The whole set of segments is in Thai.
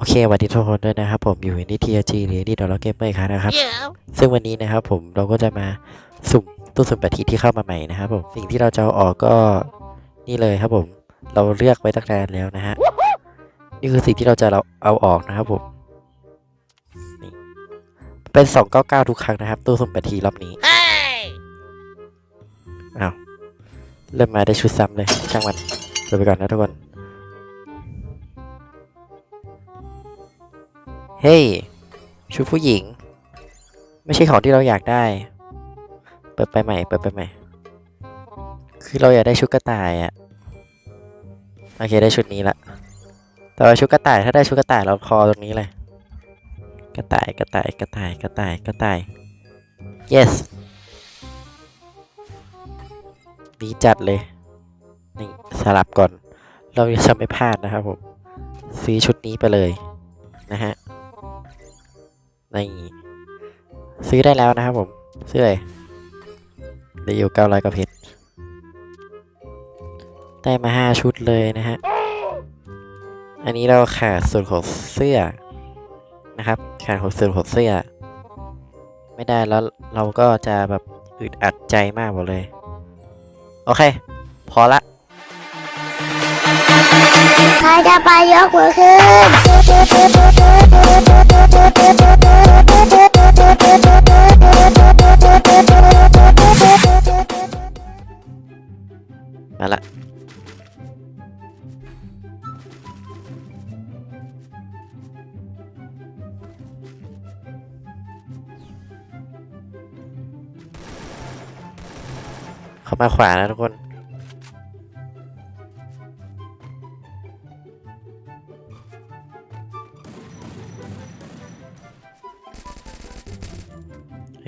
โอเคสวัสดีทุกคนด้วยนะครับ ผมอยู่ในทีจีหรือดีดอลลาร์เกมเมอร์ครับนะครับ Yeah. ซึ่งวันนี้นะครับผมเราก็จะมาสุ่มตู้สุ่มแปดทิศที่เข้ามาใหม่นะครับผมสิ่งที่เราจะเอาออกก็นี่เลยครับผม เราเลือกไว้ตั้งนานแล้วนะฮะนี่คือสิ่งที่เราจะเราเอาออกนะครับผมนี่เป็น 299 ทุกครั้งนะครับ ตู้สุ่มแปดทีรอบนี้ Hey. อ้าวเริ่มมาได้ชุดซ้ำเลยช่างมันเปิดไปก่อนนะทุกคน เฮ้ย ชุดผู้หญิง ไม่ใช่ของที่เราอยากได้ เปิดไปใหม่ เปิดไปใหม่ คือเราอยากได้ชุดกระต่ายอะโอเคได้ชุดนี้ละ แต่ว่าชุดกระต่ายถ้าได้ชุดกระต่ายเราคอตรงนี้เลย กระต่ายกระต่ายกระต่ายกระต่ายกระต่าย yes ดีจัดเลย นี่สลับก่อน เราจะไม่พลาดนะครับผม ซื้อชุดนี้ไปเลยนะฮะ นี่ซื้อได้แล้วนะครับผม ซื้อเลยเดี๋ยวอยู่เก้าร้อยกว่าเพชรได้มาห้าชุดเลยนะฮะ อันนี้เราขาดส่วนของเสื้อนะครับ ขาดของส่วนของเสื้อ ไม่ได้แล้วเราก็จะแบบอึดอัดใจมากหมดเลย โอเค พอละ ใครจะไปยกมือขึ้นมาละเข้ามาขวานะทุกคน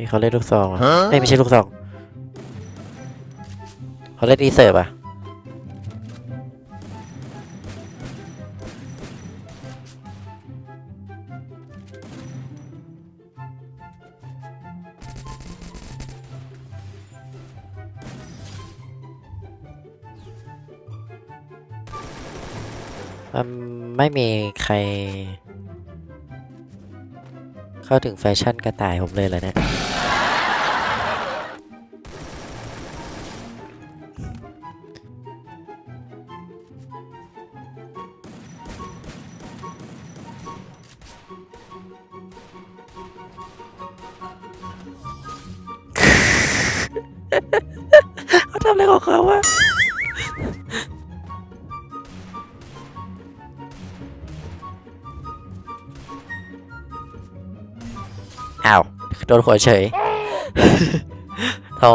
เฮ้ยเขาเล่นลูกซองอะเอ้ยไม่ใช่ลูกซองเขาเล่นรีเซิร์ฟอะมันไม่มีใคร เข้าถึงแฟชั่นกระต่ายผมเลยเหรอเนี่ย อ้าวโดนหัวเฉยท้อ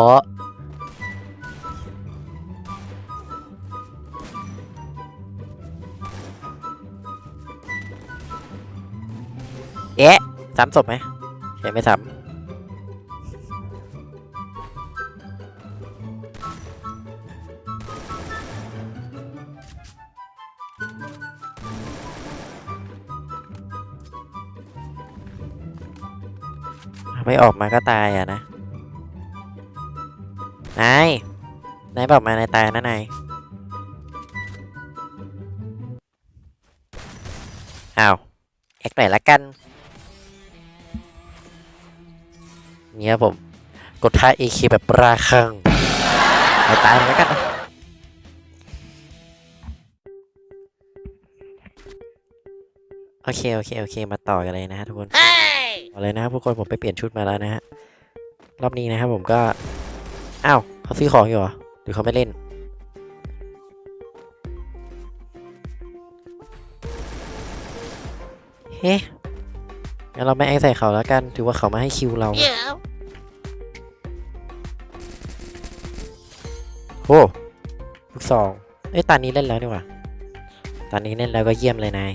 เอ๊ะซ้ำศพไหมเห็นไม่ซ้ำ ไม่ออกมาก็ตายอะนะ นาย นายบอกมานายตายนะนาย อ้าว แอคหน่อยละกัน เนี่ยผม กดท่า AK แบบราคังไปตายเลยละกันโอเค โอเค โอเค มาต่อกันเลยนะฮะทุกคน Hey. เอาเลยนะครับทุกคนผมไปเปลี่ยนชุดมาแล้วนะฮะรอบนี้นะครับผมก็อ้าวเขาซื้อของอยู่เหรอหรือเขาไม่เล่น เฮ้งั้นเราไม่แอคใส่เขาแล้วกัน ถือว่าเขามาให้คิวเรา Yeah. โอ้ลูกซองเอ้ยตอนนี้เล่นแล้วนี่หว่าตอนนี้เล่นแล้วก็เยี่ยมเลยนาย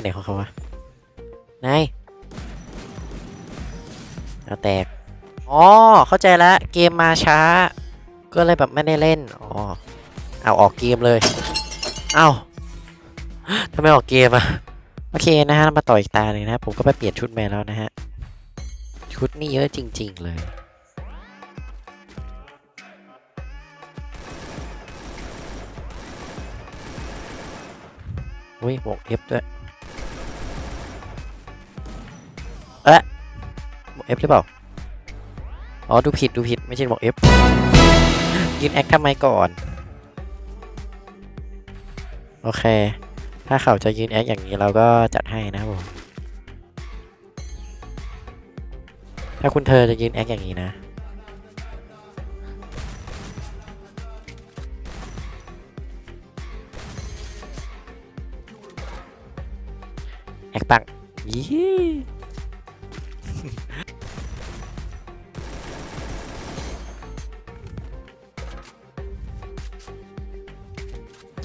อยู่ไหนของเขาวะนายเอาแตก อ๋อ เข้าใจแล้วเกมมาช้า ก็เลยแบบไม่ได้เล่น อ๋อ เอาออกเกมเลย เอาทำไมออกเกมอะโอเคนะฮะ มาต่ออีกตาหนึ่งนะ ผมก็ไปเปลี่ยนชุดมาแล้วนะฮะ ชุดนี่เยอะจริง ๆ เลยอุ้ยหมวกเอฟด้วย วกเอฟหรือเปล่า อ๋อ ดูผิด ดูผิด ไม่ใช่หมวกเอฟยืนแอคทำไมก่อน โอเค ถ้าเขาจะยืนแอคอย่างนี้เราก็จัดให้นะครับผม ถ้าคุณเธอจะยืนแอคอย่างนี้นะ แอคปังยี่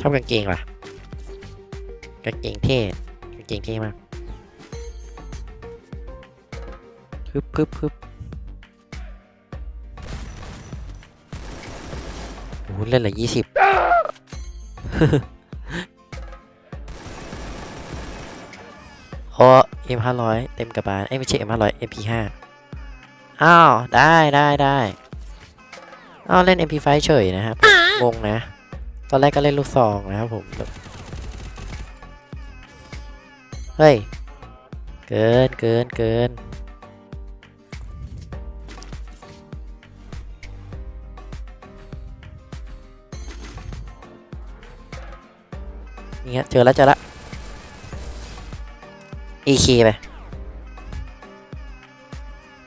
อบกางเกงว่ะกางเกงเท่กางเกงเท่มากพึบพึบพึบโอ้โหเล่นละยี่สิบโอ้เอ็มห้าร้อยเต็มกระบาลเอ้ยไม่ใช่เอ็มห้าร้อยเอ็มพีห้าอ้าว ได้ได้ได้อ้าว เล่น MP5 เฉยนะครับผมงงนะ ตอนแรกก็เล่นลูกซองนะครับผม เฮ้ย เกินเกินเกินนี่ฮะเจอแล้วเจอแล้ว EK ไป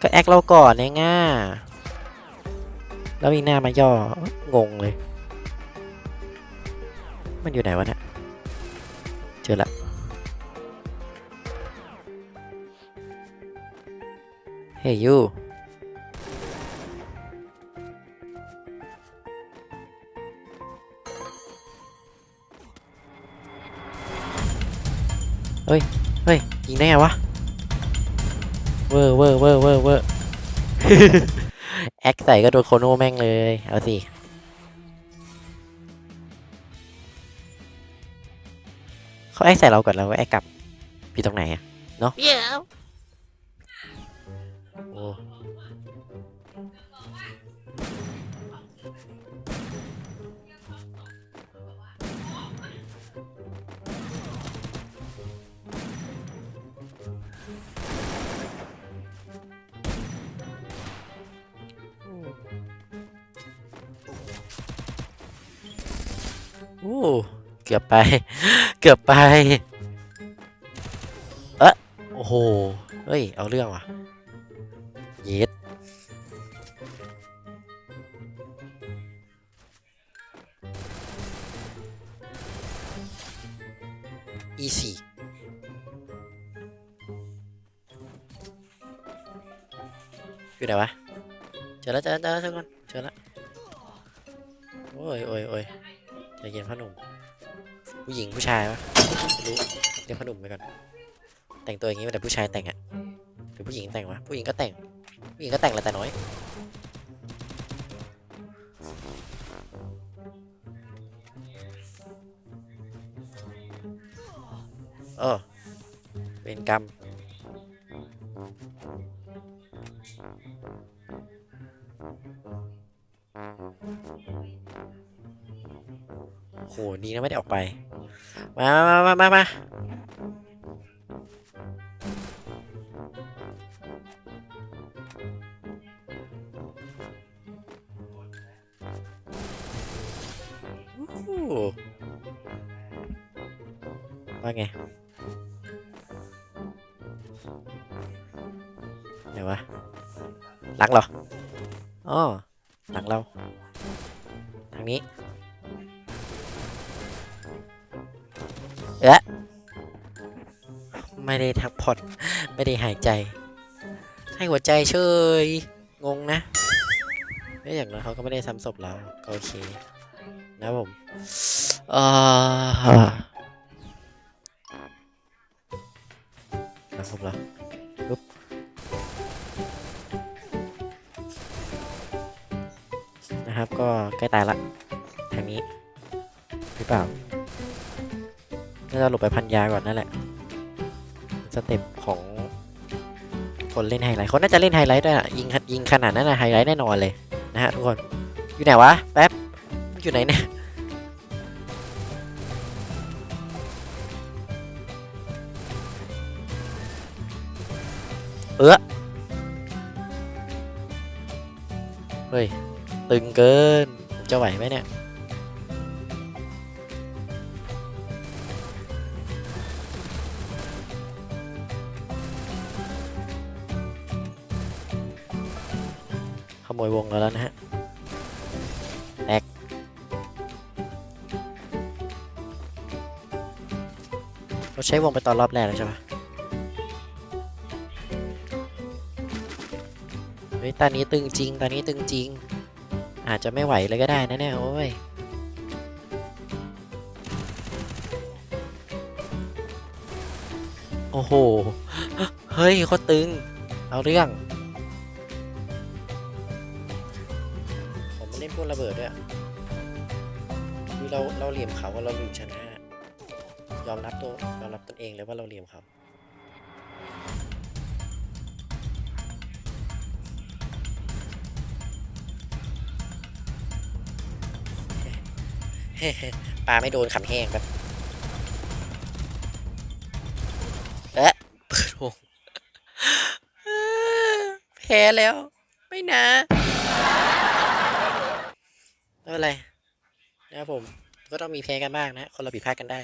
ก็แอคเราก่อนเนี่ยง่า แล้วมีหน้ามาย่อ งงเลย มันอยู่ไหนวะเนี่ยเจอละเฮ้ยยูเฮ้ย เฮ้ย ยิงได้ไงวะ เวอร์เวอร์เวอร์เวอร์เวอร์แอคใส่ก็โดนโคโน่แม่งเลย เอาสิ เขาแอคใส่เราก่อนแล้วก็แอคกลับพี่ตรงไหนอะเนาะ Yeah. โอ้โอ้เกือบไป เกือบไป เอะโอ้โห เฮ้ย เอาเรื่องว่ะเย็ดอีสี่อยู่ไหนวะ เจอแล้วเจอแล้วเจอแล้วทุกคน เจอแล้ว โอ้ยโอ้ยโอ้ยใจเย็นพ่อหนุ่ม ผู้หญิงผู้ชายวะรู้เรียกพ่อหนุ่มไปก่อน แต่งตัวอย่างนี้แต่ผู้ชายแต่งอะหรือผู้หญิงแต่งวะผู้หญิงก็แต่ง ผู้หญิงก็แต่งแหละแต่น้อยเออเป็นกรรม โหดีนะไม่ได้ออกไป มามามามามาอู้หูว่าไงเดี๋ยวะหลังเหรออ๋อ เรา ทางนี้ เอ๊ะไม่ได้ทักผ่อนไม่ได้หายใจ ให้หัวใจเฉยงงนะไม่อย่างน้อยเขาก็ไม่ได้ซ้ำศพเราก็โอเค นะผมเอ่อซ้ำศพเราปุ๊บ นะครับ ก็ใกล้ตายละทางนี้หรือเปล่าน่าจะหลบไปพันยาก่อนนั่นแหละสเต็ปของคนเล่นไฮไลท์เขาน่าจะเล่นไฮไลท์ด้วยอะยิงยิงขนาดนั้นนะไฮไลท์แน่นอนเลยนะฮะทุกคนอยู่ไหนวะแป๊บอยู่ไหนเนี่ยเออเฮ้ย ตึงเกิน จะไหวไหมเนี่ย ขโมยวงแล้วนะฮะแตกเราใช้วงไปตอนรอบแรกแล้วใช่ปะเฮ้ยตอนนี้ตึงจริงตอนนี้ตึงจริง อาจจะไม่ไหวเลยก็ได้นะเนี่ยโอ้ยโอ้โห เฮ้ยโคตรตึง เอาเรื่อง ผมมาเล่นพวกระเบิดด้วยอะคือเราเราเหลี่ยมเขาว่าเราหลุดชนะ ยอมรับตัวยอมรับตนเองเลยว่าเราเหลี่ยมเขา ปลาไม่โดนขำแห้งแบบเอ๊ะเปิดวงแพ้แล้ว ไม่นะไม่เป็นไรนะครับผม ก็ต้องมีแพ้กันบ้างนะ คนเราผิดพลาดกันได้